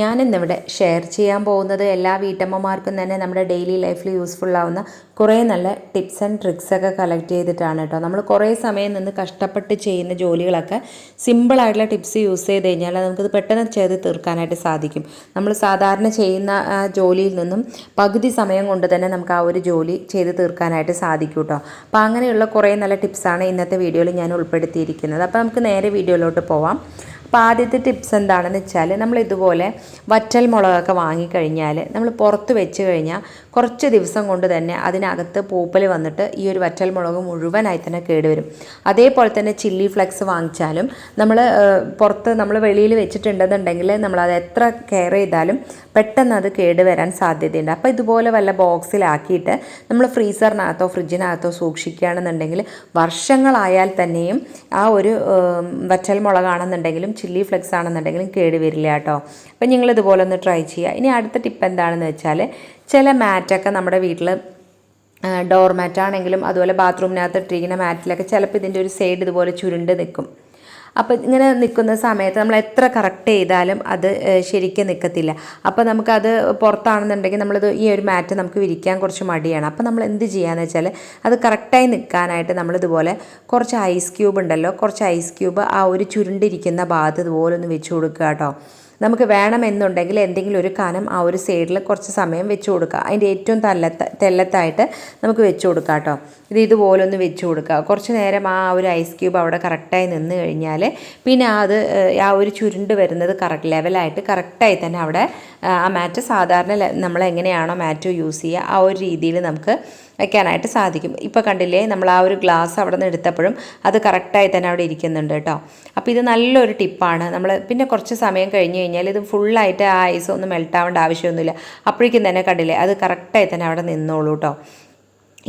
ഞാനിന്നിവിടെ ഷെയർ ചെയ്യാൻ പോകുന്നത് എല്ലാ വീട്ടമ്മമാർക്കും തന്നെ നമ്മുടെ ഡെയിലി ലൈഫിൽ യൂസ്ഫുൾ ആവുന്ന കുറേ നല്ല ടിപ്സ് ആൻഡ് ട്രിക്സ് ഒക്കെ കളക്ട് ചെയ്തിട്ടാണ് കേട്ടോ. നമ്മൾ കുറേ സമയം നിന്ന് കഷ്ടപ്പെട്ട് ചെയ്യുന്ന ജോലികളൊക്കെ സിമ്പിളായിട്ടുള്ള ടിപ്സ് യൂസ് ചെയ്ത് കഴിഞ്ഞാൽ നമുക്കത് പെട്ടെന്ന് ചെയ്ത് തീർക്കാനായിട്ട് സാധിക്കും. നമ്മൾ സാധാരണ ചെയ്യുന്ന ജോലിയിൽ നിന്നും പകുതി സമയം കൊണ്ട് തന്നെ നമുക്ക് ആ ഒരു ജോലി ചെയ്ത് തീർക്കാനായിട്ട് സാധിക്കും കേട്ടോ. അപ്പോൾ അങ്ങനെയുള്ള കുറേ നല്ല ടിപ്സാണ് ഇന്നത്തെ വീഡിയോയിൽ ഞാൻ ഉൾപ്പെടുത്തിയിരിക്കുന്നത്. അപ്പോൾ നമുക്ക് നേരെ വീഡിയോയിലോട്ട് പോവാം. അപ്പോൾ ആദ്യത്തെ ടിപ്സ് എന്താണെന്ന് വെച്ചാൽ നമ്മൾ ഇതുപോലെ വറ്റൽ മുളകൊക്കെ വാങ്ങിക്കഴിഞ്ഞാൽ നമ്മൾ പുറത്ത് വെച്ച് കഴിഞ്ഞാൽ കുറച്ച് ദിവസം കൊണ്ട് തന്നെ അതിനകത്ത് പൂപ്പൽ വന്നിട്ട് ഈ ഒരു വറ്റൽ മുളക് മുഴുവനായി തന്നെ കേടുവരും അതേപോലെ തന്നെ ചില്ലി ഫ്ലെക്സ് വാങ്ങിച്ചാലും നമ്മൾ പുറത്ത് നമ്മൾ വെളിയിൽ വെച്ചിട്ടുണ്ടെന്നുണ്ടെങ്കിൽ നമ്മളത് എത്ര കെയർ ചെയ്താലും പെട്ടെന്ന് അത് കേടുവരാൻ സാധ്യതയുണ്ട്. അപ്പോൾ ഇതുപോലെ വല്ല ബോക്സിലാക്കിയിട്ട് നമ്മൾ ഫ്രീസറിനകത്തോ ഫ്രിഡ്ജിനകത്തോ സൂക്ഷിക്കുകയാണെന്നുണ്ടെങ്കിൽ വർഷങ്ങളായാൽ തന്നെയും ആ ഒരു വറ്റൽ മുളകാണെന്നുണ്ടെങ്കിലും ചില്ലി ഫ്ലെക്സ് ആണെന്നുണ്ടെങ്കിലും കേടുവരില്ല കേട്ടോ. അപ്പം നിങ്ങൾ ഇതുപോലെ ഒന്ന് ട്രൈ ചെയ്യുക. ഇനി അടുത്ത ടിപ്പ് എന്താണെന്ന് വെച്ചാൽ ചില മാറ്റൊക്കെ നമ്മുടെ വീട്ടിൽ ഡോർ മാറ്റാണെങ്കിലും അതുപോലെ ബാത്റൂമിനകത്ത് ഇട്ടിരിക്കുന്ന മാറ്റിലൊക്കെ ചിലപ്പോൾ ഇതിന്റെ ഒരു സൈഡ് ഇതുപോലെ ചുരുണ്ട് നിൽക്കും അപ്പോൾ ഇങ്ങനെ നിൽക്കുന്ന സമയത്ത് നമ്മൾ എത്ര കറക്റ്റ് ചെയ്താലും അത് ശരിക്കും നിൽക്കത്തില്ല അപ്പോൾ നമുക്കത് പുറത്താണെന്നുണ്ടെങ്കിൽ നമ്മളത് ഈ ഒരു മാറ്റ് നമുക്ക് വിരിക്കാൻ കുറച്ച് മടിയാണ്. അപ്പോൾ നമ്മൾ എന്ത് ചെയ്യാന്ന് വെച്ചാൽ അത് കറക്റ്റായി നിൽക്കാനായിട്ട് നമ്മളിതുപോലെ കുറച്ച് ഐസ് ക്യൂബ് ഉണ്ടല്ലോ കുറച്ച് ഐസ് ക്യൂബ് ആ ഒരു ചുരുണ്ടിരിക്കുന്ന ഭാഗത്ത് ഇതുപോലെ ഒന്ന് വെച്ച് കൊടുക്കുക കേട്ടോ. നമുക്ക് വേണമെന്നുണ്ടെങ്കിൽ എന്തെങ്കിലും ഒരു കനം ആ ഒരു സൈഡിൽ കുറച്ച് സമയം വെച്ച് കൊടുക്കുക. അതിന്റെ ഏറ്റവും തല്ലത്ത തെല്ലത്തായിട്ട് നമുക്ക് വെച്ച് കൊടുക്കാം കേട്ടോ. ഇത് ഇതുപോലെ ഒന്ന് വെച്ച് കൊടുക്കുക. കുറച്ച് നേരം ആ ഒരു ഐസ് ക്യൂബ് അവിടെ കറക്റ്റായി നിന്ന് കഴിഞ്ഞാൽ പിന്നെ അത് ആ ഒരു ചുരുണ്ട് വരുന്നത് കറക്റ്റ് ലെവലായിട്ട് കറക്റ്റായി തന്നെ അവിടെ ആ മാറ്റ് സാധാരണ നമ്മൾ എങ്ങനെയാണോ മാറ്റ് യൂസ് ചെയ്യുക ആ ഒരു രീതിയിൽ നമുക്ക് വയ്ക്കാനായിട്ട് സാധിക്കും. ഇപ്പോൾ കണ്ടില്ലേ നമ്മൾ ആ ഒരു ഗ്ലാസ് അവിടെ നിന്ന് എടുത്തപ്പോഴും അത് കറക്റ്റായി തന്നെ അവിടെ ഇരിക്കുന്നുണ്ട് കേട്ടോ. അപ്പോൾ ഇത് നല്ലൊരു ടിപ്പാണ് നമ്മൾ പിന്നെ കുറച്ച് സമയം കഴിഞ്ഞ് കഴിഞ്ഞാൽ ഇത് ഫുള്ളായിട്ട് ആ ഐസ് ഒന്നും മെൽട്ടാവേണ്ട ആവശ്യമൊന്നുമില്ല. അപ്പോഴേക്കും തന്നെ കണ്ടില്ലേ അത് കറക്റ്റായി തന്നെ അവിടെ നിന്നോളൂ കേട്ടോ.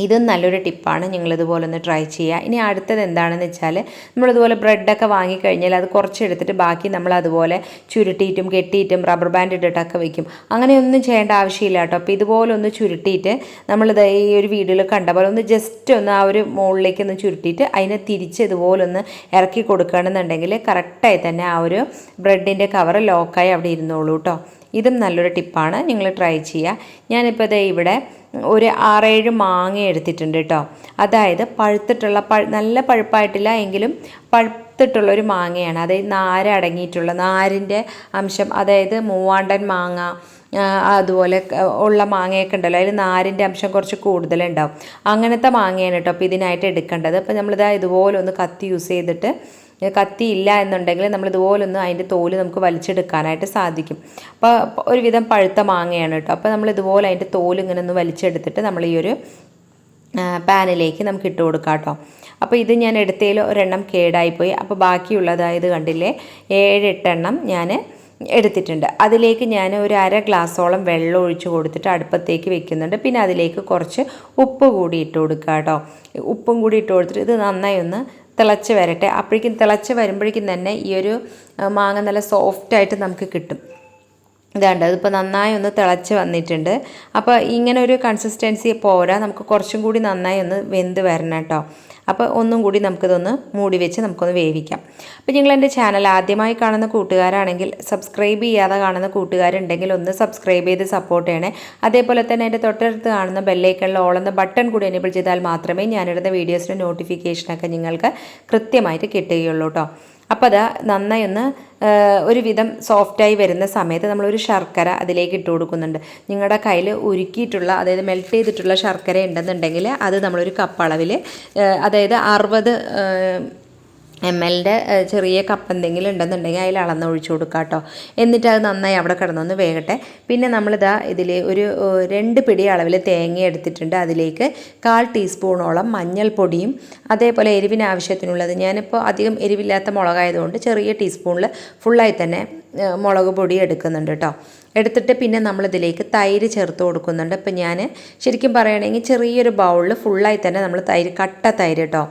ഇതും നല്ലൊരു ടിപ്പാണ്. നിങ്ങളിതുപോലെ ഒന്ന് ട്രൈ ചെയ്യുക. ഇനി അടുത്തത് എന്താണെന്ന് വെച്ചാൽ നമ്മളിതുപോലെ ബ്രെഡൊക്കെ വാങ്ങിക്കഴിഞ്ഞാൽ അത് കുറച്ചെടുത്തിട്ട് ബാക്കി നമ്മൾ അതുപോലെ ചുരുട്ടിയിട്ടും കെട്ടിയിട്ടും റബ്ബർ ബാൻഡ് ഇട്ടിട്ടൊക്കെ വെക്കും. അങ്ങനെയൊന്നും ചെയ്യേണ്ട ആവശ്യമില്ല കേട്ടോ. അപ്പോൾ ഇതുപോലെ ഒന്ന് ചുരുട്ടിയിട്ട് നമ്മളിത് ഈ ഒരു വീഡിയോയിൽ കണ്ട പോലെ ഒന്ന് ജസ്റ്റ് ഒന്ന് ആ ഒരു മുകളിലേക്ക് ഒന്ന് ചുരുട്ടിയിട്ട് അതിനെ തിരിച്ച് ഇതുപോലെ ഒന്ന് ഇറക്കി കൊടുക്കുകയാണെന്നുണ്ടെങ്കിൽ കറക്റ്റായി തന്നെ ആ ഒരു ബ്രെഡിന്റെ കവർ ലോക്കായി അവിടെ ഇരുന്നോളൂ കേട്ടോ. ഇതും നല്ലൊരു ടിപ്പാണ്. നിങ്ങൾ ട്രൈ ചെയ്യുക. ഞാനിപ്പോൾ ദേ ഇവിടെ ഒരു ആറേഴ് മാങ്ങ എടുത്തിട്ടുണ്ട് കേട്ടോ അതായത് പഴുത്തിട്ടുള്ള പഴ നല്ല പഴുപ്പായിട്ടില്ല എങ്കിലും പഴുത്തിട്ടുള്ള ഒരു മാങ്ങയാണ്. അതായത് നാര് അടങ്ങിയിട്ടുള്ള നാരിന്റെ അംശം അതായത് മൂവാണ്ടൻ മാങ്ങ അതുപോലെ ഉള്ള മാങ്ങയൊക്കെ ഉണ്ടല്ലോ. അതിൽ നാരിന്റെ അംശം കുറച്ച് കൂടുതലുണ്ടാവും. അങ്ങനത്തെ മാങ്ങയാണ് കേട്ടോ അപ്പോൾ ഇതിനായിട്ട് എടുക്കേണ്ടത്. അപ്പോൾ നമ്മളിതാ ഇതുപോലെ ഒന്ന് കത്തി യൂസ് ചെയ്തിട്ട് കത്തി ഇല്ല എന്നുണ്ടെങ്കിൽ നമ്മൾ ഇതുപോലൊന്ന് അതിന്റെ തോൽ നമുക്ക് വലിച്ചെടുക്കാനായിട്ട് സാധിക്കും. അപ്പോൾ ഒരുവിധം പഴുത്ത മാങ്ങയാണ് കേട്ടോ. അപ്പോൾ നമ്മൾ ഇതുപോലെ അതിന്റെ തോൽ ഇങ്ങനെ ഒന്ന് വലിച്ചെടുത്തിട്ട് നമ്മൾ ഈ ഒരു പാനിലേക്ക് നമുക്ക് ഇട്ട് കൊടുക്കാം കേട്ടോ. അപ്പോൾ ഇത് ഞാൻ എടുത്തതിൽ ഒരെണ്ണം കേടായിപ്പോയി. അപ്പോൾ ബാക്കിയുള്ളതായത് കണ്ടില്ലേ ഏഴ് എട്ടെണ്ണം ഞാൻ എടുത്തിട്ടുണ്ട്. അതിലേക്ക് ഞാൻ ഒരു അര ഗ്ലാസ്സോളം വെള്ളം ഒഴിച്ച് കൊടുത്തിട്ട് അടുപ്പത്തേക്ക് വെക്കുന്നുണ്ട്. പിന്നെ അതിലേക്ക് കുറച്ച് ഉപ്പ് കൂടി ഇട്ട് കൊടുക്കുക കേട്ടോ. ഉപ്പും കൂടി ഇട്ട് കൊടുത്തിട്ട് ഇത് നന്നായി ഒന്ന് തിളച്ച് വരട്ടെ. അപ്പോഴേക്കും തിളച്ച് വരുമ്പോഴേക്കും തന്നെ ഈ ഒരു മാങ്ങ നല്ല സോഫ്റ്റായിട്ട് നമുക്ക് കിട്ടും. ഇതാണ്ട് അതിപ്പോൾ നന്നായി ഒന്ന് തിളച്ച് വന്നിട്ടുണ്ട്. അപ്പോൾ ഇങ്ങനെ ഒരു കൺസിസ്റ്റൻസി പോരാ. നമുക്ക് കുറച്ചും കൂടി നന്നായി ഒന്ന് വെന്ത് വരണം കേട്ടോ. അപ്പോൾ ഒന്നും കൂടി നമുക്കിതൊന്ന് മൂടി വെച്ച് നമുക്കൊന്ന് വേവിക്കാം. അപ്പോൾ നിങ്ങൾ എന്റെ ചാനൽ ആദ്യമായി കാണുന്ന കൂട്ടുകാരാണെങ്കിൽ സബ്സ്ക്രൈബ് ചെയ്യാതെ കാണുന്ന കൂട്ടുകാരുണ്ടെങ്കിൽ ഒന്ന് സബ്സ്ക്രൈബ് ചെയ്ത് സപ്പോർട്ട് ചെയ്യണേ. അതേപോലെ തന്നെ എന്റെ തൊട്ടടുത്ത് കാണുന്ന ബെല്ലൈക്കണിൽ ഓളുന്ന ബട്ടൺ കൂടി എനേബിൾ ചെയ്താൽ മാത്രമേ ഞാനിടുന്ന വീഡിയോസിന്റെ നോട്ടിഫിക്കേഷനൊക്കെ നിങ്ങൾക്ക് കൃത്യമായിട്ട് കിട്ടുകയുള്ളൂ കേട്ടോ അപ്പോൾ അത് നന്നായി ഒന്ന് ഒരുവിധം സോഫ്റ്റായി വരുന്ന സമയത്ത് നമ്മളൊരു ശർക്കര അതിലേക്ക് ഇട്ട് കൊടുക്കുന്നുണ്ട്. നിങ്ങളുടെ കയ്യിൽ ഉരുക്കിയിട്ടുള്ള അതായത് മെൽറ്റ് ചെയ്തിട്ടുള്ള ശർക്കര ഉണ്ടെന്നുണ്ടെങ്കിൽ അത് നമ്മളൊരു കപ്പ് അളവിൽ അതായത് അറുപത് എം എല്ലിന്റെ ചെറിയ കപ്പ് എന്തെങ്കിലും ഉണ്ടെന്നുണ്ടെങ്കിൽ അതിൽ അളന്ന് ഒഴിച്ചു കൊടുക്കുക കേട്ടോ എന്നിട്ട് അത് നന്നായി അവിടെ കിടന്നൊന്ന് വേകട്ടെ. പിന്നെ നമ്മളിതാ ഇതിൽ ഒരു രണ്ട് പിടി അളവിൽ തേങ്ങ എടുത്തിട്ടുണ്ട്. അതിലേക്ക് കാൽ ടീസ്പൂണോളം മഞ്ഞൾപ്പൊടിയും അതേപോലെ എരിവിന് ആവശ്യത്തിനുള്ളത്. ഞാനിപ്പോൾ അധികം എരിവില്ലാത്ത മുളകായതുകൊണ്ട് ചെറിയ ടീസ്പൂണിൽ ഫുള്ളായി തന്നെ മുളക് പൊടി എടുക്കുന്നുണ്ട് കേട്ടോ എടുത്തിട്ട് പിന്നെ നമ്മളിതിലേക്ക് തൈര് ചേർത്ത് കൊടുക്കുന്നുണ്ട്. ഇപ്പം ഞാൻ ശരിക്കും പറയുകയാണെങ്കിൽ ചെറിയൊരു ബൗളിൽ ഫുള്ളായി തന്നെ നമ്മൾ തൈര് കട്ട തൈര് കേട്ടോ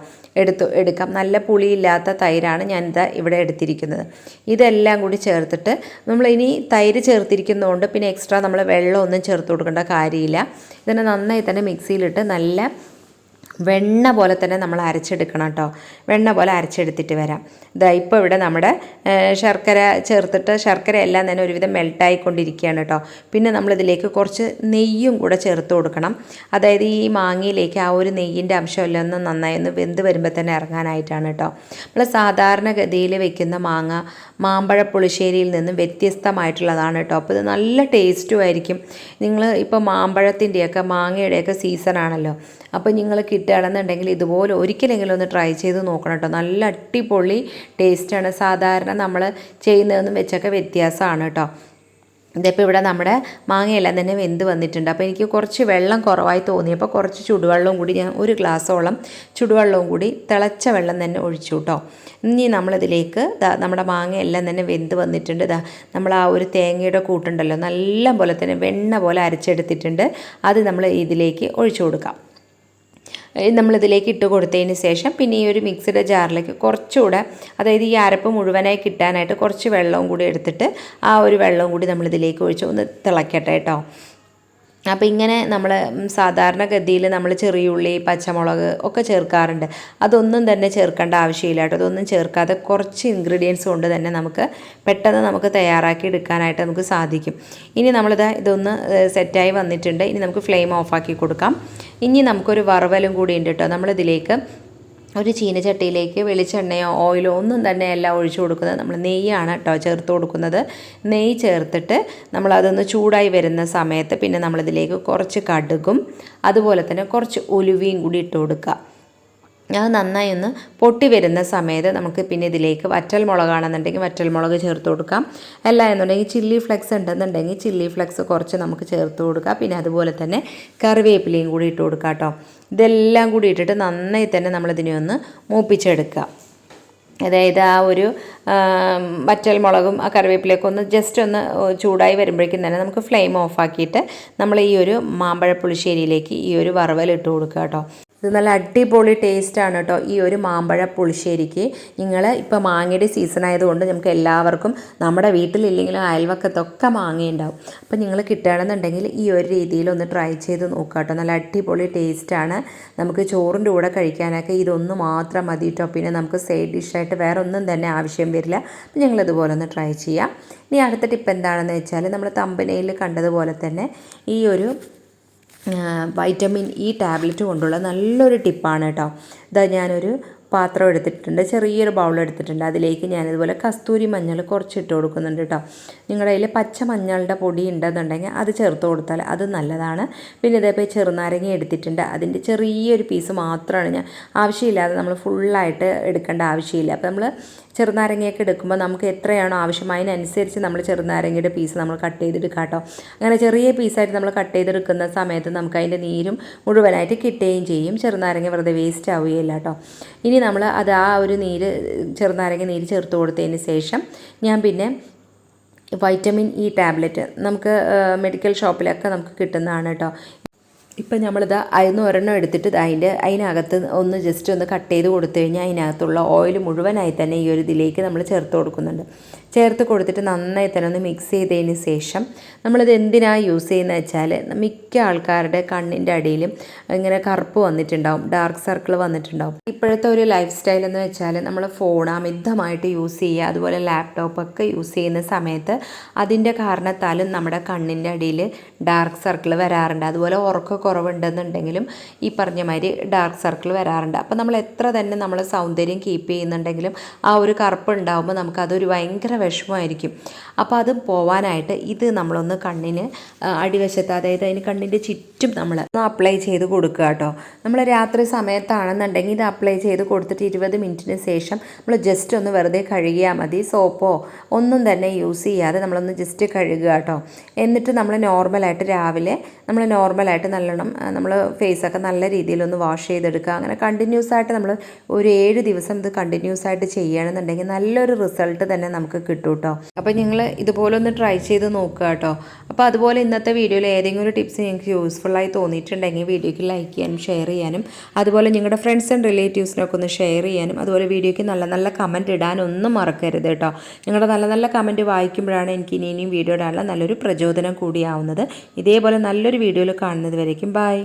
എടുത്തു എടുക്കാം. നല്ല പുളിയില്ലാത്ത തൈരാണ് ഞാൻ ഇതാ ഇവിടെ എടുത്തിരിക്കുന്നത്. ഇതെല്ലാം കൂടി ചേർത്തിട്ട് നമ്മൾ ഇനി തൈര് ചേർത്തിരിക്കുന്നതുകൊണ്ട് പിന്നെ എക്സ്ട്രാ നമ്മൾ വെള്ളമൊന്നും ചേർത്ത് കൊടുക്കേണ്ട കാര്യമില്ല. ഇതിനെ നന്നായി തന്നെ മിക്സിയിലിട്ട് നല്ല വെണ്ണ പോലെ തന്നെ നമ്മൾ അരച്ചെടുക്കണം കേട്ടോ. വെണ്ണ പോലെ അരച്ചെടുത്തിട്ട് വരാം. ഇതാ ഇപ്പോൾ ഇവിടെ നമ്മുടെ ശർക്കര ചേർത്തിട്ട് ശർക്കര എല്ലാം തന്നെ ഒരുവിധം മെൽട്ടായിക്കൊണ്ടിരിക്കുകയാണ് കേട്ടോ. പിന്നെ നമ്മളിതിലേക്ക് കുറച്ച് നെയ്യും കൂടെ ചേർത്ത് കൊടുക്കണം. അതായത് ഈ മാങ്ങയിലേക്ക് ആ ഒരു നെയ്യിന്റെ അംശമെല്ലാം ഒന്ന് നന്നായി ഒന്ന് വെന്ത് വരുമ്പോൾ തന്നെ ഇറങ്ങാനായിട്ടാണ് കേട്ടോ. നമ്മൾ സാധാരണഗതിയിൽ വെക്കുന്ന മാങ്ങ മാമ്പഴ പുളിശ്ശേരിയിൽ നിന്നും വ്യത്യസ്തമായിട്ടുള്ളതാണ് കേട്ടോ. അപ്പോൾ ഇത് നല്ല ടേസ്റ്റും ആയിരിക്കും. നിങ്ങൾ ഇപ്പോൾ മാമ്പഴത്തിന്റെയൊക്കെ മാങ്ങയുടെയൊക്കെ സീസണാണല്ലോ അപ്പോൾ നിങ്ങൾ കിട്ടുകയാണെന്നുണ്ടെങ്കിൽ ഇതുപോലെ ഒരിക്കലെങ്കിലും ഒന്ന് ട്രൈ ചെയ്ത് നോക്കണം കേട്ടോ നല്ല അടിപൊളി ടേസ്റ്റാണ് സാധാരണ നമ്മൾ ചെയ്യുന്നതൊന്നും വെച്ചൊക്കെ വ്യത്യാസമാണ് കേട്ടോ ഇതിപ്പോൾ ഇവിടെ നമ്മുടെ മാങ്ങയെല്ലാം തന്നെ വെന്ത് വന്നിട്ടുണ്ട്. അപ്പോൾ എനിക്ക് കുറച്ച് വെള്ളം കുറവായി തോന്നിയപ്പോൾ കുറച്ച് ചുടുവെള്ളവും കൂടി ഞാൻ ഒരു ഗ്ലാസ്സോളം ചുടുവെള്ളവും കൂടി തിളച്ച വെള്ളം തന്നെ ഒഴിച്ചു കേട്ടോ ഇനി നമ്മളിതിലേക്ക് നമ്മുടെ മാങ്ങയെല്ലാം തന്നെ വെന്ത് വന്നിട്ടുണ്ട്. ഇതാ നമ്മൾ ആ ഒരു തേങ്ങയുടെ കൂട്ടുണ്ടല്ലോ. നല്ല പോലെ തന്നെ വെണ്ണ പോലെ അരച്ചെടുത്തിട്ടുണ്ട്. അത് നമ്മൾ ഇതിലേക്ക് ഒഴിച്ചു കൊടുക്കാം. നമ്മളിതിലേക്ക് ഇട്ട് കൊടുത്തതിന് ശേഷം പിന്നെ ഈ ഒരു മിക്സിയുടെ ജാറിലേക്ക് കുറച്ചുകൂടെ അതായത് ഈ അരപ്പ് മുഴുവനായി കിട്ടാനായിട്ട് കുറച്ച് വെള്ളവും കൂടി എടുത്തിട്ട് ആ ഒരു വെള്ളവും കൂടി നമ്മളിതിലേക്ക് ഒഴിച്ച് ഒന്ന് തിളക്കട്ടെ കേട്ടോ. അപ്പോൾ ഇങ്ങനെ നമ്മൾ സാധാരണഗതിയിൽ നമ്മൾ ചെറിയ ഉള്ളി പച്ചമുളക് ഒക്കെ ചേർക്കാറുണ്ട്. അതൊന്നും തന്നെ ചേർക്കേണ്ട ആവശ്യമില്ല കേട്ടോ. അതൊന്നും ചേർക്കാതെ കുറച്ച് ഇൻഗ്രീഡിയൻസ് കൊണ്ട് തന്നെ നമുക്ക് പെട്ടെന്ന് നമുക്ക് തയ്യാറാക്കി എടുക്കാനായിട്ട് നമുക്ക് സാധിക്കും. ഇനി നമ്മളിത് ഇതൊന്ന് സെറ്റായി വന്നിട്ടുണ്ട്. ഇനി നമുക്ക് ഫ്ലെയിം ഓഫാക്കി കൊടുക്കാം. ഇനി നമുക്കൊരു വറവലും കൂടി ഉണ്ട് കേട്ടോ നമ്മളിതിലേക്ക് ഒരു ചീനച്ചട്ടിയിലേക്ക് വെളിച്ചെണ്ണയോ ഓയിലോ ഒന്നും തന്നെ അല്ല ഒഴിച്ചു കൊടുക്കുന്നത്. നമ്മൾ നെയ്യാണ് കേട്ടോ ചേർത്ത് കൊടുക്കുന്നത്. നെയ്യ് ചേർത്തിട്ട് നമ്മളതൊന്ന് ചൂടായി വരുന്ന സമയത്ത് പിന്നെ നമ്മളിതിലേക്ക് കുറച്ച് കടുകും അതുപോലെ തന്നെ കുറച്ച് ഉലുവയും കൂടി ഇട്ട് കൊടുക്കുക. അത് നന്നായി ഒന്ന് പൊട്ടി വരുന്ന സമയത്ത് നമുക്ക് പിന്നെ ഇതിലേക്ക് വറ്റൽ മുളകാണെന്നുണ്ടെങ്കിൽ വറ്റൽ മുളക് ചേർത്ത് കൊടുക്കാം. അല്ല എന്നുണ്ടെങ്കിൽ ചില്ലി ഫ്ലെക്സ് ഉണ്ടെന്നുണ്ടെങ്കിൽ ചില്ലി ഫ്ലെക്സ് കുറച്ച് നമുക്ക് ചേർത്ത് കൊടുക്കാം. പിന്നെ അതുപോലെ തന്നെ കറിവേപ്പിലയും കൂടി ഇട്ട് കൊടുക്കാം കേട്ടോ. ഇതെല്ലാം കൂടി ഇട്ടിട്ട് നന്നായി തന്നെ നമ്മളിതിനെ ഒന്ന് മൂപ്പിച്ചെടുക്കുക. അതായത് ആ ഒരു വറ്റൽ മുളകും ആ കറിവേപ്പിലയൊക്കെ ഒന്ന് ജസ്റ്റ് ഒന്ന് ചൂടായി വരുമ്പോഴേക്കും തന്നെ നമുക്ക് ഫ്ലെയിം ഓഫാക്കിയിട്ട് നമ്മൾ ഈ ഒരു മാമ്പഴ പുളിശ്ശേരിയിലേക്ക് ഈ ഒരു വറവൽ ഇട്ട് കൊടുക്കുക കേട്ടോ. ഇത് നല്ല അടിപൊളി ടേസ്റ്റാണ് കേട്ടോ ഈ ഒരു മാമ്പഴ പുളിശ്ശേരിക്ക് നിങ്ങൾ ഇപ്പോൾ മാങ്ങയുടെ സീസൺ ആയതുകൊണ്ട് നമുക്ക് എല്ലാവർക്കും നമ്മുടെ വീട്ടിലില്ലെങ്കിലും അയൽവക്കത്തൊക്കെ മാങ്ങയുണ്ടാവും. അപ്പോൾ നിങ്ങൾ കിട്ടുകയാണെന്നുണ്ടെങ്കിൽ ഈ ഒരു രീതിയിൽ ഒന്ന് ട്രൈ ചെയ്ത് നോക്കുക കേട്ടോ. നല്ല അടിപൊളി ടേസ്റ്റാണ് നമുക്ക് ചോറിന്റെ കൂടെ കഴിക്കാനൊക്കെ ഇതൊന്ന് മാത്രം മതി കേട്ടോ. പിന്നെ നമുക്ക് സൈഡ് ഡിഷായിട്ട് വേറെ ഒന്നും തന്നെ ആവശ്യം വരില്ല. അപ്പോൾ ഞങ്ങളിതുപോലെ ഒന്ന് ട്രൈ ചെയ്യാം. ഇനി അടുത്ത ടിപ്പ് എന്താണെന്ന് വെച്ചാൽ നമ്മൾ തമ്പനയിൽ കണ്ടതുപോലെ തന്നെ ഈ ഒരു വൈറ്റമിൻ ഇ ടാബ്ലറ്റ് കൊണ്ടുള്ള നല്ലൊരു ടിപ്പാണ് കേട്ടോ ഇതാ ഞാനൊരു പാത്രം എടുത്തിട്ടുണ്ട്. ചെറിയൊരു ബൗൾ എടുത്തിട്ടുണ്ട്. അതിലേക്ക് ഞാനിതുപോലെ കസ്തൂരി മഞ്ഞൾ കുറച്ച് ഇട്ട് കൊടുക്കുന്നുണ്ട് കേട്ടോ നിങ്ങളുടെ കയ്യിൽ പച്ച മഞ്ഞളുടെ പൊടി ഉണ്ടെന്നുണ്ടെങ്കിൽ അത് ചേർത്ത് കൊടുത്താൽ അത് നല്ലതാണ്. പിന്നെ ഇതേപോലെ ചെറുനാരങ്ങ എടുത്തിട്ടുണ്ട്. അതിന്റെ ചെറിയൊരു പീസ് മാത്രമാണ് ഞാൻ ആവശ്യമില്ലാതെ നമ്മൾ ഫുള്ളായിട്ട് എടുക്കേണ്ട ആവശ്യമില്ല. അപ്പോൾ നമ്മൾ ചെറുനാരങ്ങയൊക്കെ എടുക്കുമ്പോൾ നമുക്ക് എത്രയാണോ ആവശ്യം അതിനനുസരിച്ച് നമ്മൾ ചെറുനാരങ്ങയുടെ പീസ് നമ്മൾ കട്ട് ചെയ്തെടുക്കാം കേട്ടോ. അങ്ങനെ ചെറിയ പീസായിട്ട് നമ്മൾ കട്ട് ചെയ്തെടുക്കുന്ന സമയത്ത് നമുക്ക് അതിന്റെ നീരും മുഴുവനായിട്ട് കിട്ടുകയും ചെയ്യും. ചെറുനാരങ്ങ വെറുതെ വേസ്റ്റ് ആവുകയില്ല കേട്ടോ. ഇനി നമ്മൾ അത് ആ ഒരു നീര് ചെറുനാരങ്ങ നീര് ചേർത്ത് കൊടുത്തതിന് ശേഷം ഞാൻ പിന്നെ വൈറ്റമിൻ ഇ ടാബ്ലറ്റ് നമുക്ക് മെഡിക്കൽ ഷോപ്പിലൊക്കെ നമുക്ക് കിട്ടുന്നതാണ് കേട്ടോ. ഇപ്പം നമ്മളിത് അതിന് ഒരെണ്ണം എടുത്തിട്ട് അതിന്റെ അതിനകത്ത് ഒന്ന് ജസ്റ്റ് ഒന്ന് കട്ട് ചെയ്ത് കൊടുത്തു കഴിഞ്ഞാൽ അതിനകത്തുള്ള ഓയിൽ മുഴുവനായി തന്നെ ഈ ഒരു ഇതിലേക്ക് നമ്മൾ ചേർത്ത് കൊടുക്കുന്നുണ്ട്. ചേർത്ത് കൊടുത്തിട്ട് നന്നായി തന്നെ ഒന്ന് മിക്സ് ചെയ്തതിന് ശേഷം നമ്മളിത് എന്തിനാണ് യൂസ് ചെയ്യുന്നത് വെച്ചാൽ മിക്ക ആൾക്കാരുടെ കണ്ണിന്റെ അടിയിലും ഇങ്ങനെ കറുപ്പ് വന്നിട്ടുണ്ടാവും ഡാർക്ക് സർക്കിൾ വന്നിട്ടുണ്ടാവും. ഇപ്പോഴത്തെ ഒരു ലൈഫ് സ്റ്റൈൽ എന്ന് വെച്ചാൽ നമ്മൾ ഫോൺ അമിതമായിട്ട് യൂസ് ചെയ്യുക അതുപോലെ ലാപ്ടോപ്പൊക്കെ യൂസ് ചെയ്യുന്ന സമയത്ത് അതിന്റെ കാരണത്താലും നമ്മുടെ കണ്ണിന്റെ അടിയിൽ ഡാർക്ക് സർക്കിൾ വരാറുണ്ട്. അതുപോലെ ഉറക്ക കുറവുണ്ടെന്നുണ്ടെങ്കിലും ഈ പറഞ്ഞ മാതിരി ഡാർക്ക് സർക്കിൾ വരാറുണ്ട്. അപ്പോൾ നമ്മൾ എത്ര തന്നെ നമ്മൾ സൗന്ദര്യം കീപ്പ് ചെയ്യുന്നുണ്ടെങ്കിലും ആ ഒരു കറുപ്പ് ഉണ്ടാകുമ്പോൾ നമുക്കതൊരു ഭയങ്കര വിഷമമായിരിക്കും. അപ്പോൾ അത് പോവാനായിട്ട് ഇത് നമ്മളൊന്ന് കണ്ണിന് അടിവശത്ത് അതായത് അതിന് കണ്ണിന്റെ ചുറ്റും നമ്മൾ ഒന്ന് അപ്ലൈ ചെയ്ത് കൊടുക്കുക കേട്ടോ. നമ്മൾ രാത്രി സമയത്താണെന്നുണ്ടെങ്കിൽ ഇത് അപ്ലൈ ചെയ്ത് കൊടുത്തിട്ട് ഇരുപത് മിനിറ്റിന് ശേഷം നമ്മൾ ജസ്റ്റ് ഒന്ന് വെറുതെ കഴുകിയാൽ മതി. സോപ്പോ ഒന്നും തന്നെ യൂസ് ചെയ്യാതെ നമ്മളൊന്ന് ജസ്റ്റ് കഴുകുക കേട്ടോ. എന്നിട്ട് നമ്മൾ നോർമലായിട്ട് രാവിലെ നമ്മൾ നോർമലായിട്ട് നല്ലോണം നമ്മൾ ഫേസൊക്കെ നല്ല രീതിയിലൊന്ന് വാഷ് ചെയ്തെടുക്കുക. അങ്ങനെ കണ്ടിന്യൂസ് ആയിട്ട് നമ്മൾ ഒരു ഏഴ് ദിവസം ഇത് കണ്ടിന്യൂസ് ആയിട്ട് ചെയ്യുകയാണെന്നുണ്ടെങ്കിൽ നല്ലൊരു റിസൾട്ട് തന്നെ നമുക്ക് കിട്ടും. കേട്ടോ അപ്പോൾ നിങ്ങൾ ഇതുപോലെ ഒന്ന് ട്രൈ ചെയ്ത് നോക്കുക കേട്ടോ. അപ്പോൾ അതുപോലെ ഇന്നത്തെ വീഡിയോയിൽ ഏതെങ്കിലും ഒരു ടിപ്സ് നിങ്ങൾക്ക് യൂസ്ഫുള്ളായി തോന്നിയിട്ടുണ്ടെങ്കിൽ വീഡിയോയ്ക്ക് ലൈക്ക് ചെയ്യാനും ഷെയർ ചെയ്യാനും അതുപോലെ നിങ്ങളുടെ ഫ്രണ്ട്സ് ആൻഡ് റിലേറ്റീവ്സിനൊക്കെ ഒന്ന് ഷെയർ ചെയ്യാനും അതുപോലെ വീഡിയോയ്ക്ക് നല്ല നല്ല കമന്റ് ഇടാനൊന്നും മറക്കരുത് കേട്ടോ. നിങ്ങളുടെ നല്ല നല്ല കമന്റ് വായിക്കുമ്പോഴാണ് എനിക്ക് ഇനി ഇനിയും വീഡിയോ ഇടാനുള്ള നല്ലൊരു പ്രചോദനം കൂടിയാവുന്നത്. ഇതേപോലെ നല്ലൊരു വീഡിയോയിൽ കാണുന്നത് വരയ്ക്കും ബൈ